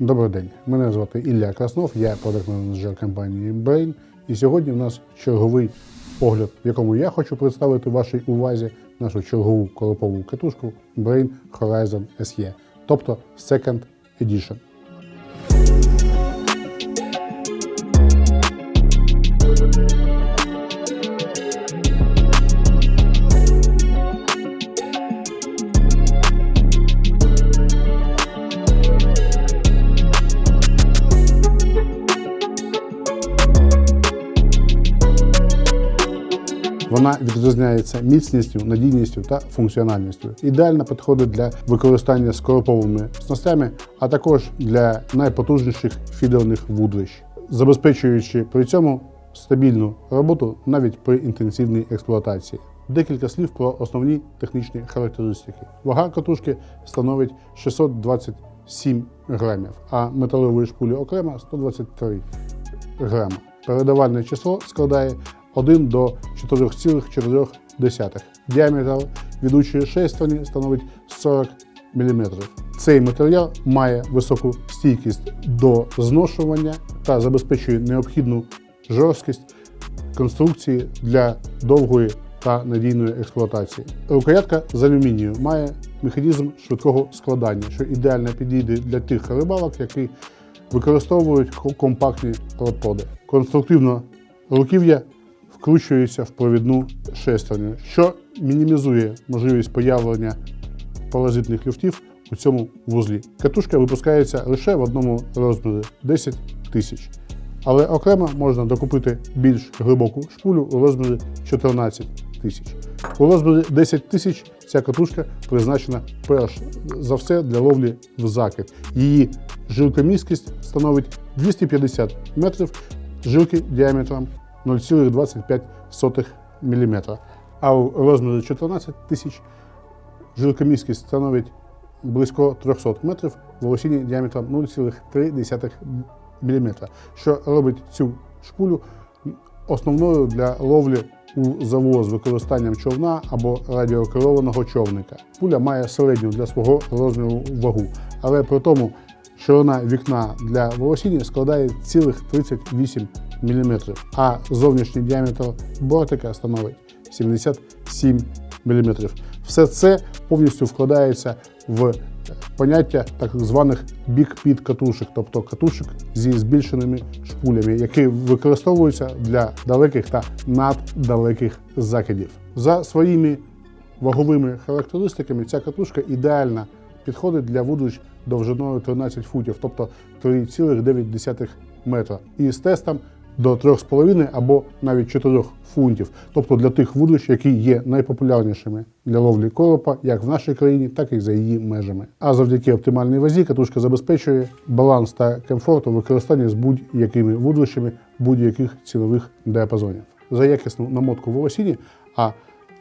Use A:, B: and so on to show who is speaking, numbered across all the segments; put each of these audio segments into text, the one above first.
A: Добрий день, мене звати Ілля Краснов, я продакт менеджер компанії Brain. І сьогодні в нас черговий огляд, в якому я хочу представити вашій увазі нашу чергову колопову катушку Brain Horizon SE, тобто Second Edition. Вона відрізняється міцністю, надійністю та функціональністю. Ідеально підходить для використання з короповими снастями, а також для найпотужніших фідерних вудлищ, забезпечуючи при цьому стабільну роботу навіть при інтенсивній експлуатації. Декілька слів про основні технічні характеристики. Вага катушки становить 627 грамів, а металевої шпулі окремо 123 грама. Передавальне число складає 1 до 4,4. Діаметр ведучої шестерні становить 40 мм. Цей матеріал має високу стійкість до зношування та забезпечує необхідну жорсткість конструкції для довгої та надійної експлуатації. Рукоятка з алюмінію має механізм швидкого складання, що ідеально підійде для тих рибалок, які використовують компактні протоди. Конструктивно руків'я вкручується в провідну шестерню, що мінімізує можливість появлення паразитних люфтів у цьому вузлі. Катушка випускається лише в одному розмірі 10 тисяч. Але окремо можна докупити більш глибоку шпулю у розмірі 14 тисяч. У розмірі 10 тисяч ця катушка призначена перш за все для ловлі в закид. Її жилкомісткість становить 250 метрів, жилки діаметром 0,25 мм. А у розмірі 14 тисяч жилкомісткість становить близько 300 метрів, волосіння діаметром 0,3 мм, що робить цю шпулю основною для ловлі у завоз з використанням човна або радіокерованого човника. Пуля має середню для свого розміру вагу, але при тому ширина вікна для волосіння складає цілих 38 мм, а зовнішній діаметр бортика становить 77 мм. Все це повністю вкладається в поняття так званих бік-під катушок, тобто катушок зі збільшеними шпулями, які використовуються для далеких та наддалеких закидів. За своїми ваговими характеристиками ця катушка ідеально підходить для вудлищ довжиною 13 футів, тобто 3,9 метра, і з тестом до 3,5 або навіть 4 фунтів, тобто для тих вудлищ, які є найпопулярнішими для ловлі коропа як в нашій країні, так і за її межами. А завдяки оптимальній вазі катушка забезпечує баланс та комфорт у використанні з будь-якими вудлищами будь-яких цінових діапазонів. За якісну намотку волосіні, а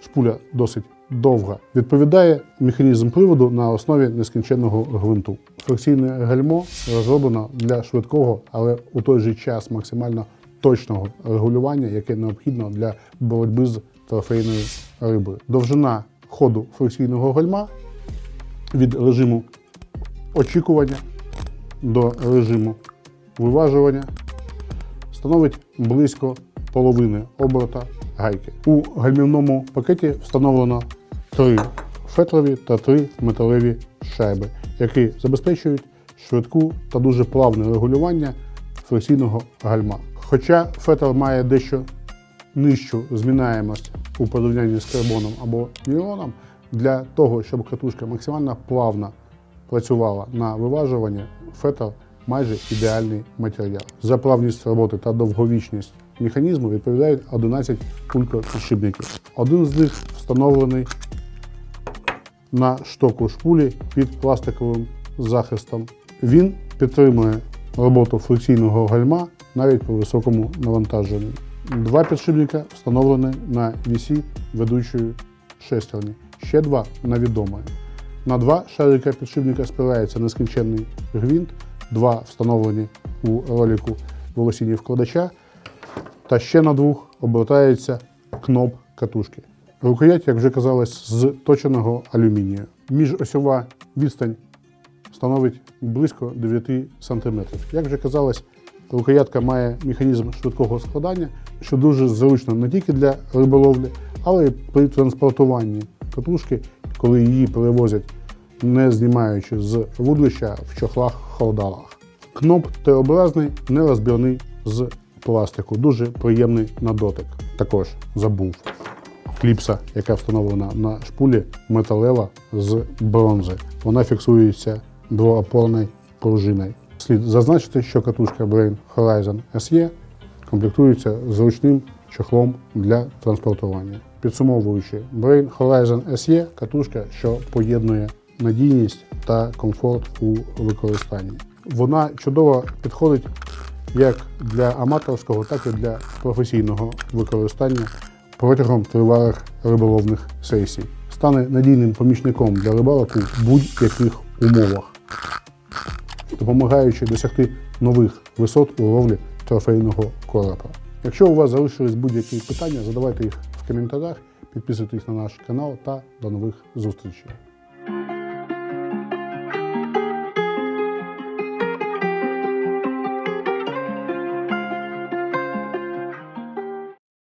A: шпуля досить довга, відповідає механізм приводу на основі нескінченного гвинту. Фрикційне гальмо розроблено для швидкого, але у той же час максимально точного регулювання, яке необхідно для боротьби з трофейною рибою. Довжина ходу фрикційного гальма від режиму очікування до режиму виважування становить близько половини оборота гайки. У гальмівному пакеті встановлено три фетрові та три металеві шайби, які забезпечують швидку та дуже плавне регулювання фрикційного гальма. Хоча фетр має дещо нижчу змінаємость у порівнянні з карбоном або нейлоном, для того, щоб катушка максимально плавно працювала на виважуванні, фетр майже ідеальний матеріал. За плавність роботи та довговічність механізму відповідають 11 кулькопідшипників. Один з них встановлений на штоку шпулі під пластиковим захистом. Він підтримує роботу фрикційного гальма навіть при високому навантаженні. Два підшипника встановлені на вісі ведучої шестерні, ще два на відомої. На два шарика підшипника спирається нескінченний гвинт, два встановлені у ролику волосіння вкладача, та ще на двох обертається кноп катушки. Рукоять, як вже казалось, з точеного алюмінію. Міжосьова відстань становить близько 9 см. Як вже казалось, рукоятка має механізм швидкого складання, що дуже зручно не тільки для риболовлі, але й при транспортуванні катушки, коли її перевозять, не знімаючи з вудлища в чохлах-холдалах. Кноп Т-образний, нерозбірний з пластику. Дуже приємний на дотик. Також забув. Кліпса, яка встановлена на шпулі, металева з бронзи. Вона фіксується двоопорною пружиною. Слід зазначити, що катушка Brain Horizon SE комплектується зручним чохлом для транспортування. Підсумовуючи, Brain Horizon SE – катушка, що поєднує надійність та комфорт у використанні. Вона чудово підходить як для аматорського, так і для професійного використання протягом тривалих риболовних сесій. Стане надійним помічником для рибалок у будь-яких умовах, допомагаючи досягти нових висот у ловлі трофейного коропа. Якщо у вас залишились будь-які питання, задавайте їх в коментарях, підписуйтесь на наш канал та до нових зустрічей.